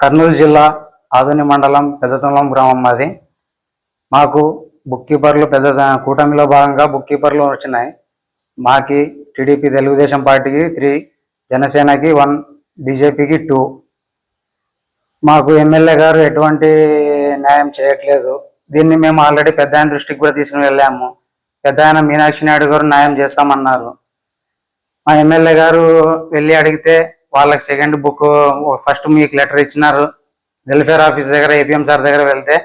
కర్నూలు జిల్లా ఆదోని మండలం పెద్దతొలం గ్రామం మాది. మాకు బుక్ కీపర్లు పెద్ద కూటమిలో భాగంగా బుక్ కీపర్లు వచ్చినాయి. మాకి టీడీపీ తెలుగుదేశం పార్టీకి త్రీ జనసేనకి వన్ బీజేపీకి టూ. మాకు ఎమ్మెల్యే గారు ఎటువంటి న్యాయం చేయట్లేదు. దీన్ని మేము ఆల్రెడీ పెద్ద ఆయన దృష్టికి కూడా తీసుకుని వెళ్ళాము. పెద్ద ఆయన మీనాక్షి నాయుడు గారు న్యాయం చేస్తామన్నారు. మా ఎమ్మెల్యే గారు వెళ్ళి అడిగితే వాళ్ళకి సెకండ్ బుక్ ఫస్ట్ మీకు లెటర్ ఇచ్చినారు. వెల్ఫేర్ ఆఫీస్ దగ్గర ఏపీఎం సార్ దగ్గర వెళ్తే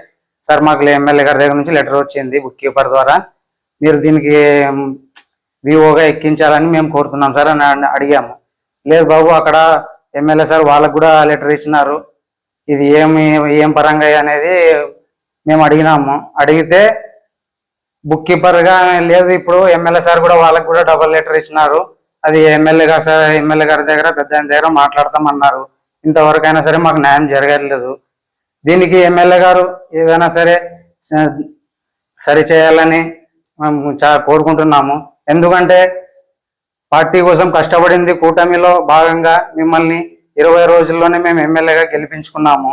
సార్ మాకు ఎమ్మెల్యే గారి దగ్గర నుంచి లెటర్ వచ్చింది బుక్ కీపర్ ద్వారా. మీరు దీనికి వివోగా ఎక్కించాలని మేము కోరుతున్నాం సార్ అని అడిగాము. లేదు బాబు అక్కడ ఎమ్మెల్యే సార్ వాళ్ళకు కూడా లెటర్ ఇచ్చినారు. ఇది ఏమి ఏం పరంగా అనేది మేము అడిగినాము. అడిగితే బుక్ కీపర్గా లేదు ఇప్పుడు ఎమ్మెల్యే సార్ కూడా వాళ్ళకు కూడా డబల్ లెటర్ ఇచ్చినారు. అది ఎమ్మెల్యే గారు సార్ ఎమ్మెల్యే గారి దగ్గర పెద్ద ఆయన దగ్గర మాట్లాడతామన్నారు. ఇంతవరకైనా సరే మాకు న్యాయం జరగట్లేదు. దీనికి ఎమ్మెల్యే గారు ఏదైనా సరే సరి చేయాలని మేము చాలా కోరుకుంటున్నాము. ఎందుకంటే పార్టీ కోసం కష్టపడింది కూటమిలో భాగంగా మిమ్మల్ని ఇరవై రోజుల్లోనే మేము ఎమ్మెల్యేగా గెలిపించుకున్నాము.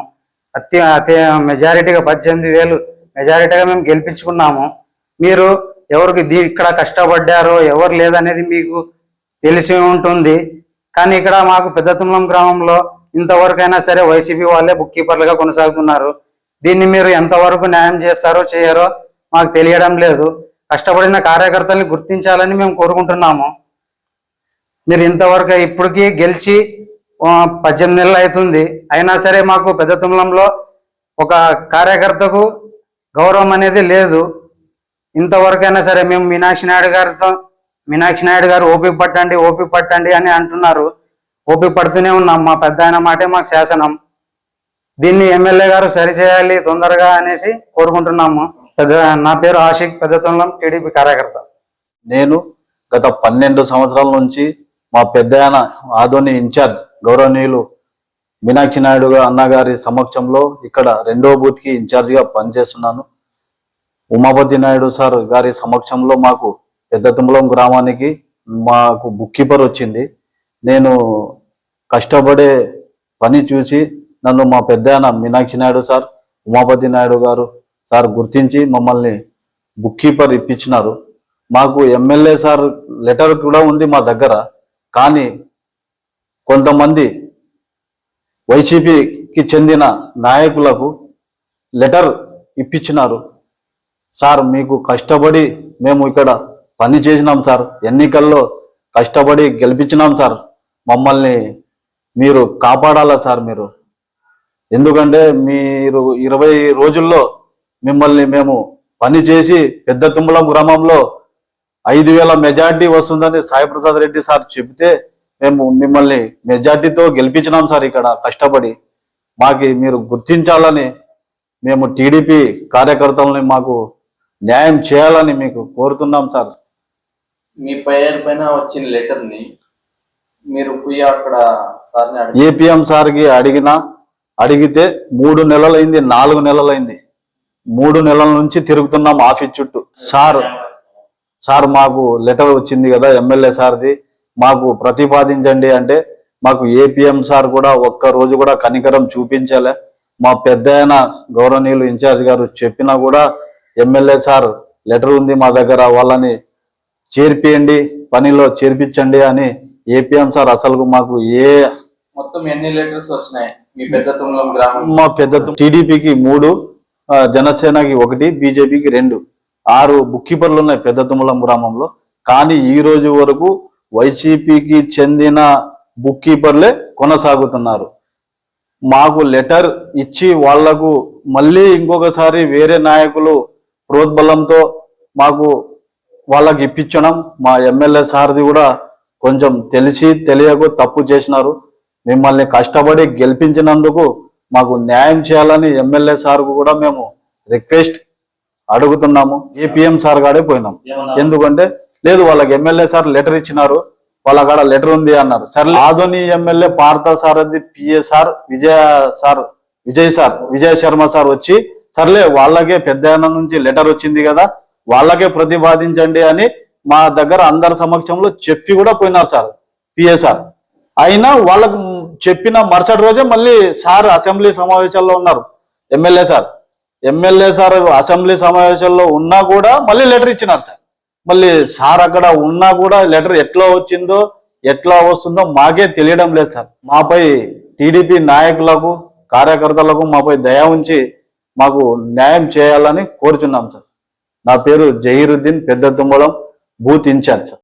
అతి అతి మెజారిటీగా పద్దెనిమిది వేలు మెజారిటీగా మేము గెలిపించుకున్నాము. మీరు ఎవరికి ఇక్కడ కష్టపడ్డారో ఎవరు లేదనేది మీకు తెలిసి ఉంటుంది. కానీ ఇక్కడ మాకు పెద్దతుమ్లం గ్రామంలో ఇంతవరకైనా సరే వైసీపీ వాళ్ళే బుక్ కీపర్లుగా కొనసాగుతున్నారు. దీన్ని మీరు ఎంతవరకు న్యాయం చేస్తారో చేయరో మాకు తెలియడం లేదు. కష్టపడిన కార్యకర్తల్ని గుర్తించాలని మేము కోరుకుంటున్నాము. మీరు ఇంతవరకు ఇప్పటికీ గెలిచి పద్దెనిమిది నెలలు అవుతుంది. అయినా సరే మాకు పెద్ద తుమ్లంలో ఒక కార్యకర్తకు గౌరవం అనేది లేదు. ఇంతవరకైనా సరే మేము మీనాక్షి నాయుడు గారితో మీనాక్షి నాయుడు గారు ఓపిక పట్టండి ఓపిక పట్టండి అని అంటున్నారు. ఓపిక పడుతూనే ఉన్నాం. మా పెద్ద ఆయన మాటే మాకు శాసనం. దీన్ని ఎమ్మెల్యే గారు సరిచేయాలి తొందరగా అనేసి కోరుకుంటున్నాము. పెద్ద నా పేరు ఆషిక్ పెద్ద టీడీపీ కార్యకర్త. నేను గత పన్నెండు సంవత్సరాల నుంచి మా పెద్ద ఆయన ఆదోని ఇన్ఛార్జ్ గౌరవనీయులు మీనాక్షి నాయుడు అన్నగారి సమక్షంలో ఇక్కడ రెండో బూత్కి కి పనిచేస్తున్నాను. ఉమాపతి నాయుడు సార్ గారి సమక్షంలో మాకు పెద్దతుంబలం గ్రామానికి మాకు బుక్ కీపర్ వచ్చింది. నేను కష్టపడే పని చూసి నన్ను మా పెద్ద మీనాక్షి నాయుడు సార్ ఉమాపతి నాయుడు గారు సార్ గుర్తించి మమ్మల్ని బుక్ కీపర్ ఇప్పించినారు. మాకు ఎమ్మెల్యే సార్ లెటర్ కూడా ఉంది మా దగ్గర కానీ కొంతమంది వైసీపీకి చెందిన నాయకులకు లెటర్ ఇప్పించినారు. సార్ మీకు కష్టపడి మేము ఇక్కడ పని చేసినాం సార్. ఎన్నికల్లో కష్టపడి గెలిపించినాం సార్. మమ్మల్ని మీరు కాపాడాలా సార్ మీరు? ఎందుకంటే మీరు ఇరవై రోజుల్లో మిమ్మల్ని మేము పని చేసి పెద్ద తుమ్మలం గ్రామంలో ఐదు వేల మెజార్టీ వస్తుందని సాయిప్రసాద్ రెడ్డి సార్ చెబితే మేము మిమ్మల్ని మెజార్టీతో గెలిపించినాం సార్ ఇక్కడ కష్టపడి. మాకి మీరు గుర్తించాలని మేము టీడీపీ కార్యకర్తలని మాకు న్యాయం చేయాలని మీకు కోరుతున్నాం సార్. మీ పేరు పైన వచ్చిన లెటర్ని మీరు అక్కడ సార్ని ఏపీఎం సార్కి అడిగినా అడిగితే మూడు నెలలైంది నాలుగు నెలలైంది. మూడు నెలల నుంచి తిరుగుతున్నాం ఆఫీస్ చుట్టూ. సార్ సార్ మాకు లెటర్ వచ్చింది కదా ఎమ్మెల్యే సార్ది. మాకు ప్రతిపాదించండి అంటే మాకు ఏపీఎం సార్ కూడా ఒక్క రోజు కూడా కనికరం చూపించలే. మా పెద్ద ఆయన గౌరవనీయులు ఇన్ఛార్జ్ గారు చెప్పినా కూడా ఎమ్మెల్యే సార్ లెటర్ ఉంది మా దగ్గర వాళ్ళని చేర్పియండి పనిలో చేర్పించండి అని ఏపీఎం సార్ అసలు మాకు ఏ మొత్తం ఎన్ని లెటర్స్ వచ్చినాయి? మీ పెద్ద తుమ్మలం గ్రామం. మా పెద్ద టీడీపీకి మూడు జనసేనకి ఒకటి బీజేపీకి రెండు. ఆరు బుక్ కీపర్లు ఉన్నాయి పెద్ద తుమ్మలం గ్రామంలో. కానీ ఈ రోజు వరకు వైసీపీకి చెందిన బుక్ కీపర్లే కొనసాగుతున్నారు. మాకు లెటర్ ఇచ్చి వాళ్ళకు మళ్ళీ ఇంకొకసారి వేరే నాయకులు ప్రోద్బలంతో మాకు వాళ్ళకి ఇప్పించడం. మా ఎమ్మెల్యే సార్ది కూడా కొంచెం తెలిసి తెలియక తప్పు చేసినారు. మిమ్మల్ని కష్టపడి గెలిపించినందుకు మాకు న్యాయం చేయాలని ఎమ్మెల్యే సార్కు కూడా మేము రిక్వెస్ట్ అడుగుతున్నాము. ఏపీఎం సార్ కాడే పోయినాం. ఎందుకంటే లేదు వాళ్ళకి ఎమ్మెల్యే సార్ లెటర్ ఇచ్చినారు. వాళ్ళ కాడ లెటర్ ఉంది అన్నారు. సరే Adoni MLA Partha Sarathi PA sir Vijaya sir Vijay sir Vijay Sharma sir వచ్చి సర్లే వాళ్ళకే పెద్ద నుంచి లెటర్ వచ్చింది కదా. వాళ్ళకే ప్రతిపాదించండి అని మా దగ్గర అందరి సమక్షంలో చెప్పి కూడా పోయినారు సార్ పిఎస్ఆర్ అయినా వాళ్ళకు చెప్పిన మరుసటి రోజే మళ్ళీ సార్ అసెంబ్లీ సమావేశాల్లో ఉన్నారు MLA sir. MLA sir assembly సమావేశాల్లో ఉన్నా కూడా మళ్ళీ లెటర్ ఇచ్చినారు సార్. మళ్ళీ సార్ అక్కడ ఉన్నా కూడా లెటర్ ఎట్లా వచ్చిందో ఎట్లా వస్తుందో మాకే తెలియడం లేదు సార్. మాపై టీడీపీ నాయకులకు కార్యకర్తలకు మాపై దయ ఉంచి మాకు న్యాయం చేయాలని కోరుచున్నాం సార్. నా పేరు జహీరుద్దీన్ పెద్ద తుమ్మలం బూత్ ఇన్ఛార్జ్. సార్